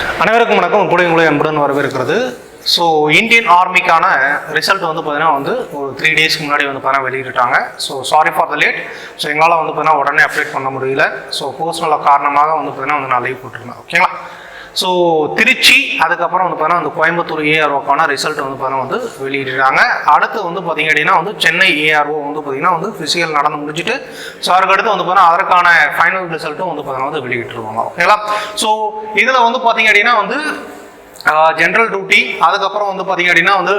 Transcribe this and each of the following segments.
அனைவருக்கும் வணக்கம். கூட உங்களை அன்புடன் வரவேற்கிறது. ஸோ இந்தியன் ஆர்மிக்கான ரிசல்ட் வந்து பார்த்தீங்கன்னா வந்து ஒரு த்ரீ டேஸ்க்கு முன்னாடி வந்து பார்த்தீங்கன்னா வெளியிட்டாங்க so sorry for the late so எங்களால் வந்து பார்த்தீங்கன்னா உடனே அப்டேட் பண்ண முடியல. ஸோ பர்சனலாக காரணமாக வந்து பார்த்தீங்கன்னா வந்து நான் லீவ் போட்டிருந்தேன். ஓகேங்களா ஸோ திருச்சி அதுக்கப்புறம் வந்து பார்த்தீங்கன்னா அந்த கோயம்புத்தூர் ஏஆர்ஓக்கான ரிசல்ட் வந்து பார்த்தீங்கன்னா வந்து வெளியிடுறாங்க. அடுத்து வந்து பார்த்தீங்க அப்படின்னா வந்து சென்னை ஏஆர்ஓ வந்து பார்த்தீங்கன்னா வந்து ஃபிசிக்கல் நடந்து முடிச்சுட்டு ஸோ அதுக்கு அடுத்து வந்து பார்த்தீங்கன்னா அதற்கான ஃபைனல் ரிசல்ட்டும் வந்து பார்த்தீங்கன்னா வந்து வெளியிட்டுருவாங்க. ஓகேங்களா ஸோ இதில் வந்து பார்த்தீங்க அப்படின்னா வந்து ஜென்ரல் டியூட்டி அதுக்கப்புறம் வந்து பார்த்தீங்க அப்படின்னா வந்து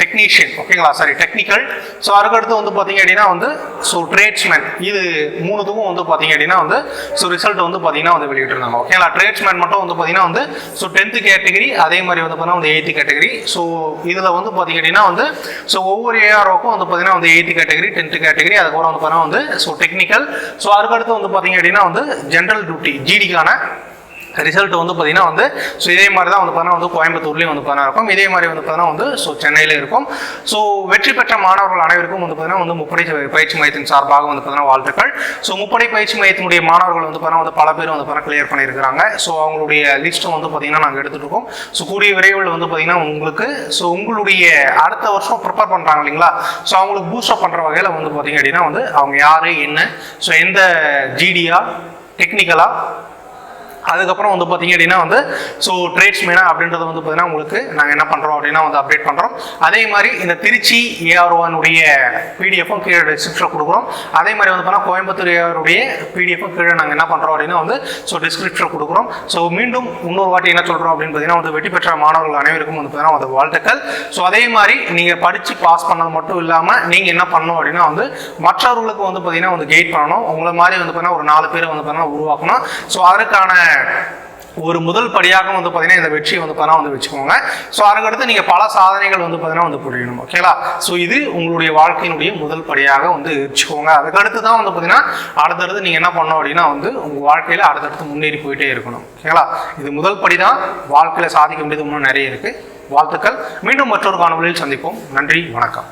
டெக்னீஷியன் ஓகேங்களா சாரி டெக்னிக்கல் ஸோ அதுக்கடுத்து வந்து பார்த்தீங்க அப்படின்னா வந்து ஸோ ட்ரேட்ஸ்மேன் இது மூணுத்துக்கும் வந்து பார்த்தீங்க அப்படின்னா வந்து ஸோ ரிசல்ட் வந்து பார்த்தீங்கன்னா வந்து வெளியிட்டிருந்தாங்க ஓகேங்களா ட்ரேட்ஸ்மேன் மட்டும் வந்து பார்த்தீங்கன்னா வந்து ஸோ டென்த்து கேட்டகரி அதே மாதிரி வந்து பார்த்தீங்கன்னா வந்து எயித்து கேட்டகரி ஸோ இதில் வந்து பார்த்தீங்க அப்படின்னா வந்து ஸோ ஒவ்வொரு ஏஆர்ஓக்கும் வந்து பார்த்தீங்கன்னா வந்து எயித்து கேட்டகரி டென்த்து கேட்டகரி அதுக்கப்புறம் வந்து பார்த்தீங்கன்னா வந்து ஸோ டெக்னிக்கல் ஸோ அதுக்கடுத்து வந்து பார்த்தீங்க அப்படின்னா வந்து ஜென்ரல் டியூட்டி ஜிடிக்கான ரிசல்ட் வந்து பார்த்தீங்கன்னா வந்து ஸோ இதே மாதிரி தான் வந்து பார்த்தீங்கன்னா வந்து கோயம்புத்தூர்லேயும் வந்து பார்த்தீங்கன்னா இருக்கும் இதே மாதிரி வந்து பார்த்தீங்கன்னா வந்து ஸோ சென்னையில் இருக்கும் ஸோ வெற்றி பெற்ற மாணவர்கள் அனைவருக்கும் வந்து பார்த்தீங்கன்னா வந்து முப்படை பயிற்சி மையத்தின் சார்பாக வந்து பார்த்தீங்கன்னா வாழ்த்துக்கள் ஸோ முப்படை பயிற்சி மையத்தினுடைய மாணவர்கள் வந்து பார்த்தீங்கன்னா வந்து பல பேர் வந்து பார்த்தீங்கன்னா கிளியர் பண்ணியிருக்கிறாங்க ஸோ அவங்களுடைய லிஸ்ட்டும் வந்து பார்த்தீங்கன்னா நாங்கள் எடுத்துகிட்டு இருக்கோம் ஸோ கூடிய விரைவில் வந்து பார்த்தீங்கன்னா உங்களுக்கு ஸோ உங்களுடைய அடுத்த வருஷம் ப்ரிப்பேர் பண்ணுறாங்க இல்லைங்களா ஸோ அவங்களுக்கு பூஸ்டப் பண்ணுற வகையில் வந்து பார்த்தீங்க அப்படின்னா வந்து அவங்க யார் என்ன ஸோ எந்த ஜிடியா டெக்னிக்கலாக அதுக்கப்புறம் வந்து பார்த்தீங்க அப்படின்னா வந்து ஸோ ட்ரேட்ஸ்மேனா அப்படின்றது வந்து பார்த்தீங்கன்னா உங்களுக்கு நாங்கள் என்ன பண்ணுறோம் அப்படின்னா வந்து அப்டேட் பண்ணுறோம் அதே மாதிரி இந்த திருச்சி ஏஆர்ஓனுடைய பிடிஎஃப்பும் கீழே டிஸ்கிரிப்ஷனில் கொடுக்குறோம். அதே மாதிரி வந்து பார்த்தீங்கன்னா கோயம்புத்தூர் ஏஆருடைய பிடிஎஃப்பும் கீழே நாங்கள் என்ன பண்ணுறோம் அப்படின்னா வந்து ஸோ டிஸ்கிரிப்ஷன் கொடுக்குறோம். ஸோ மீண்டும் இன்னொரு வாட்டி என்ன சொல்கிறோம் அப்படின்னு பார்த்தீங்கன்னா வந்து வெற்றி பெற்ற மாணவர்கள் அனைவருக்கும் வந்து பார்த்தீங்கன்னா வந்து வாழ்த்துக்கள். ஸோ அதே மாதிரி நீங்கள் படித்து பாஸ் பண்ணது மட்டும் இல்லாமல் நீங்கள் என்ன பண்ணணும் அப்படின்னா வந்து மற்றவர்களுக்கு வந்து பார்த்தீங்கன்னா வந்து கைட் பண்ணணும். உங்களை மாதிரி வந்து பார்த்தீங்கன்னா ஒரு நாலு பேரை வந்து பார்த்தீங்கன்னா உருவாக்கணும். ஸோ அதற்கான ஒரு முதல் படியாக வந்து பார்த்தீங்கன்னா இந்த வெற்றியை வந்து பார்த்தீங்கன்னா வந்து வச்சுக்கோங்க. ஸோ அதுக்கடுத்து நீங்கள் பல சாதனைகள் வந்து பார்த்தீங்கன்னா வந்து புரியணும் ஓகேங்களா ஸோ இது உங்களுடைய வாழ்க்கையினுடைய முதல் படியாக வந்து வச்சுக்கோங்க. அதுக்கடுத்து தான் வந்து பார்த்தீங்கன்னா அடுத்தடுத்து நீங்கள் என்ன பண்ணோம் அப்படின்னா வந்து உங்கள் வாழ்க்கையில் அடுத்தடுத்து முன்னேறி போயிட்டே இருக்கணும் ஓகேங்களா இது முதல் படி தான் வாழ்க்கையில் சாதிக்க வேண்டியது இன்னும் நிறைய இருக்குது வாழ்த்துக்கள். மீண்டும் மற்றொரு காணொலியில் சந்திப்போம். நன்றி வணக்கம்.